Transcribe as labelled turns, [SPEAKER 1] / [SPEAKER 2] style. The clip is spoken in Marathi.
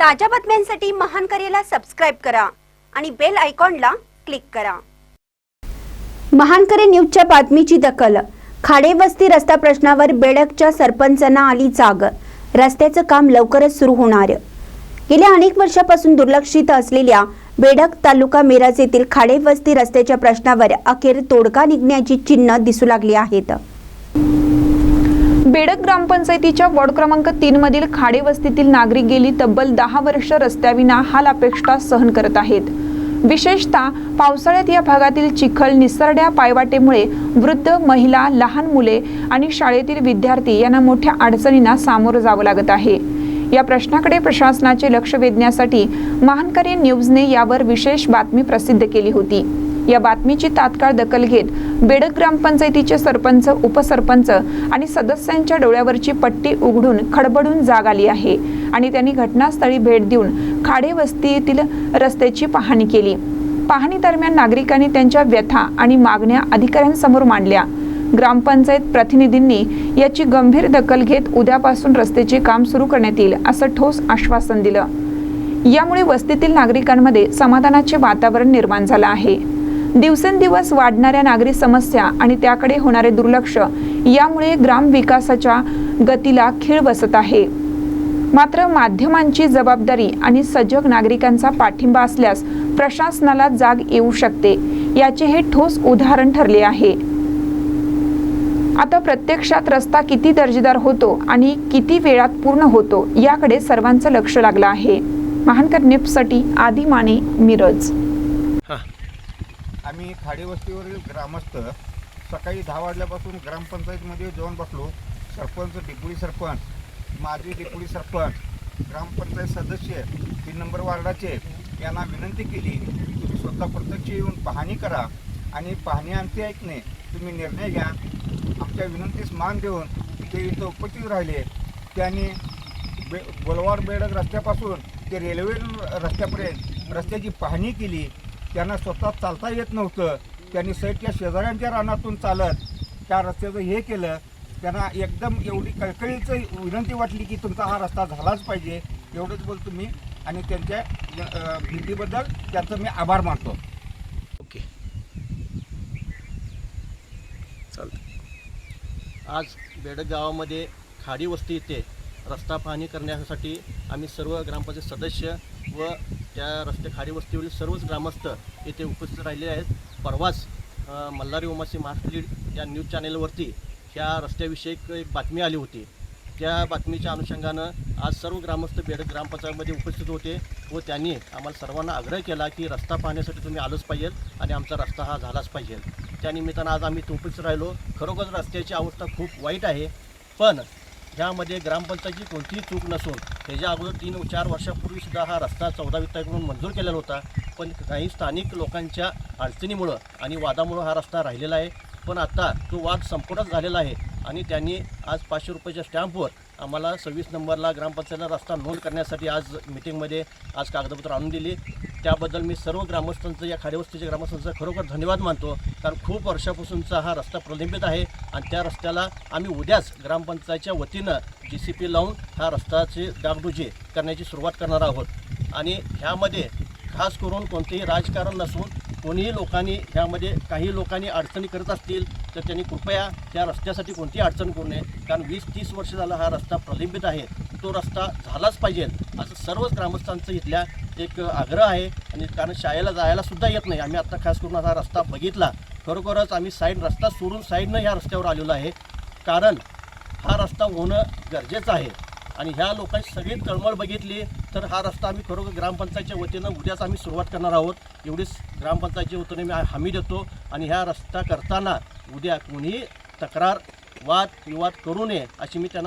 [SPEAKER 1] ताज्या बातम्यांसाठी महान करेला सबस्क्राईब करा आणि बेल आयकॉनला क्लिक करा. महानकरे न्यूजच्या बातमीची दखल. खाडे वस्ती रस्ता प्रश्नावर बेडकच्या सरपंचांना आली जाग रस्त्याचं काम लवकरच सुरू होणार. गेल्या अनेक वर्षापासून दुर्लक्षित असलेल्या बेडक तालुका मिरज येथील खाडे वस्ती रस्त्याच्या प्रश्नावर अखेर तोडगा निघण्याची चिन्ह दिसू लागली आहेत.
[SPEAKER 2] बेडक ग्रामपंचायतीच्या वॉर्ड क्रमांक तीन मधील खाडे वस्तीतील नागरिक गेली तब्बल दहा वर्ष रस्त्याविना हाल अपेक्षा सहन करत आहेत. विशेषतः पावसाळ्यात या भागातील चिखल निसरड्या पायवाटेमुळे वृद्ध महिला लहान मुले आणि शाळेतील विद्यार्थी यांना मोठ्या अडचणींना सामोरं जावं लागत आहे. या प्रश्नाकडे प्रशासनाचे लक्ष वेधण्यासाठी महानकरी न्यूजने यावर विशेष बातमी प्रसिद्ध केली होती. या बातमीची तात्काळ दखल घेत बेडक ग्रामपंचायतीचे सरपंच उपसरपंच आणि सदस्यांच्या डोळ्यावरची पट्टी उघडून खडबडून जाग आली आहे आणि त्यांनी घटनास्थळी भेट देऊन खाडे वस्तीतील रस्त्याची पाहणी केली. पाहणी दरम्यान नागरिकांनी त्यांच्या व्यथा आणि मागण्या अधिकाऱ्यांसमोर मांडल्या. ग्रामपंचायत प्रतिनिधींनी याची गंभीर दखल घेत उद्यापासून रस्त्याचे काम सुरू करण्यात येईल असं ठोस आश्वासन दिलं. यामुळे वस्तीतील नागरिकांमध्ये समाधानाचे वातावरण निर्माण झालं आहे. दिवसेंदिवस वाढणाऱ्या नागरी समस्या आणि त्याकडे होणारे दुर्लक्ष यामुळे ग्रामविकासाच्या गतीला खीळ बसत आहे. मात्र माध्यमांची जबाबदारी आणि सजग नागरिकांचा पाठिंबा असल्यास प्रशासनाला जाग येऊ शकते याचे हे ठोस उदाहरण ठरले आहे. आता प्रत्यक्षात रस्ता किती दर्जेदार होतो आणि किती वेळात पूर्ण होतो याकडे सर्वांचं लक्ष लागलं आहे. महानकर निप्ससाठी आदी माने मिरज
[SPEAKER 3] आम्ही खाडीवस्तीवरील ग्रामस्थ सकाळी दहा वाजल्यापासून ग्रामपंचायतीमध्ये जाऊन बसलो. सरपंच डिप्युटी सरपंच माजी डिप्युटी सरपंच ग्रामपंचायत सदस्य तीन नंबर वार्डाचे यांना विनंती केली तुम्ही स्वतः प्रत्यक्ष येऊन पाहणी करा आणि पाहणी अंती ऐकणे तुम्ही निर्णय घ्या. आमच्या विनंतीस मान देऊन ते इथं उपस्थित राहिले. त्यांनी बे बोलवाड बेडक रस्त्यापासून ते रेल्वे रस्त्यापर्यंत रस्त्याची पाहणी केली. त्यांना स्वतः चालता येत नव्हतं. त्यांनी सैटच्या शेजाऱ्यांच्या रानातून चालत त्या रस्त्याचं हे केलं. त्यांना एकदम एवढी कळकळीचं विनंती वाटली की तुमचा हा रस्ता झालाच पाहिजे. एवढंच बोलतो मी आणि त्यांच्या भीतीबद्दल त्याचं त्यांचं मी आभार मानतो.
[SPEAKER 4] ओके. चालतं आज बेडक गावामध्ये खाडी वस्ती येथे रस्ता पाहणी करण्यासाठी आम्ही सर्व ग्रामपंचायत सदस्य व त्या रस्ते खाडी वस्तीवरील सर्वच ग्रामस्थ येथे उपस्थित राहिले आहेत. परवाच मल्हारी उमासी महाराष्ट्र लीड या न्यूज चॅनेलवरती ह्या रस्त्याविषयी एक- एक बातमी आली होती. त्या बातमीच्या अनुषंगानं आज सर्व ग्रामस्थ बेड ग्रामपंचायतमध्ये उपस्थित होते व त्यांनी आम्हाला सर्वांना आग्रह केला की रस्ता पाहण्यासाठी तुम्ही आलंच पाहिजे आणि आमचा रस्ता हा झालाच पाहिजे. त्या निमित्तानं आज आम्ही तो उपस्थित राहिलो. खरोखर रस्त्याची अवस्था खूप वाईट आहे. पण ह्यामध्ये ग्रामपंचायतची कोणतीही चूक नसून त्याच्या अगोदर तीन चार वर्षापूर्वीसुद्धा हा रस्ता चौदा वित्ताकडून मंजूर केलेला होता. पण काही स्थानिक लोकांच्या अडचणीमुळं आणि वादामुळं हा रस्ता राहिलेला आहे. पण आता तो वाद संपूर्णच झालेला आहे आणि त्यांनी आज पाचशे रुपयाच्या स्टॅम्पवर आम्हाला सव्वीस नंबरला ग्रामपंचायतला रस्ता नोंद करण्यासाठी आज मिटिंगमध्ये आज कागदपत्र आणून दिली. त्याबद्दल मी सर्व ग्रामस्थांचं या खाडेवस्तीच्या ग्रामस्थांचा खरोखर धन्यवाद मानतो. कारण खूप वर्षापासूनचा हा रस्ता प्रलंबित आहे आणि त्या रस्त्याला आम्ही उद्याच ग्रामपंचायतच्या वतीनं जी सी पी लावून हा रस्त्याची डागडुजी करण्याची सुरुवात करणार आहोत. आणि ह्यामध्ये खास करून कोणतेही राजकारण नसून कोणीही लोकांनी ह्यामध्ये काही लोकांनी अडचणी करत असतील तर त्यांनी कृपया त्या रस्त्यासाठी कोणतीही अडचण करू नये. कारण वीस तीस वर्ष झाला हा रस्ता प्रलंबित आहे. तो रस्ता झालाच पाहिजे असं सर्वच ग्रामस्थांचं इथल्या एक आग्रह आहे. आणि कारण शाळेला जायला सुद्धा येत नाही. आम्ही आत्ता खास करून हा रस्ता बघितला. खरोखरच आम्ही साईड रस्ता सोडून साईडनं ह्या रस्त्यावर आलेलो आहे. कारण हा रस्ता होणं गरजेचं आहे. आणि ह्या लोकांची सगळी तळमळ बघितली तर हा रस्ता आम्ही खरोखर ग्रामपंचायतच्या वतीनं उद्याच आम्ही सुरुवात करणार आहोत. एवढीच ग्रामपंचायतच्या वतीने मी हमी देतो. आणि ह्या रस्ता करताना उद्या कोणीही तक्रार वाद विवाद करू नये अशी मी त्यांना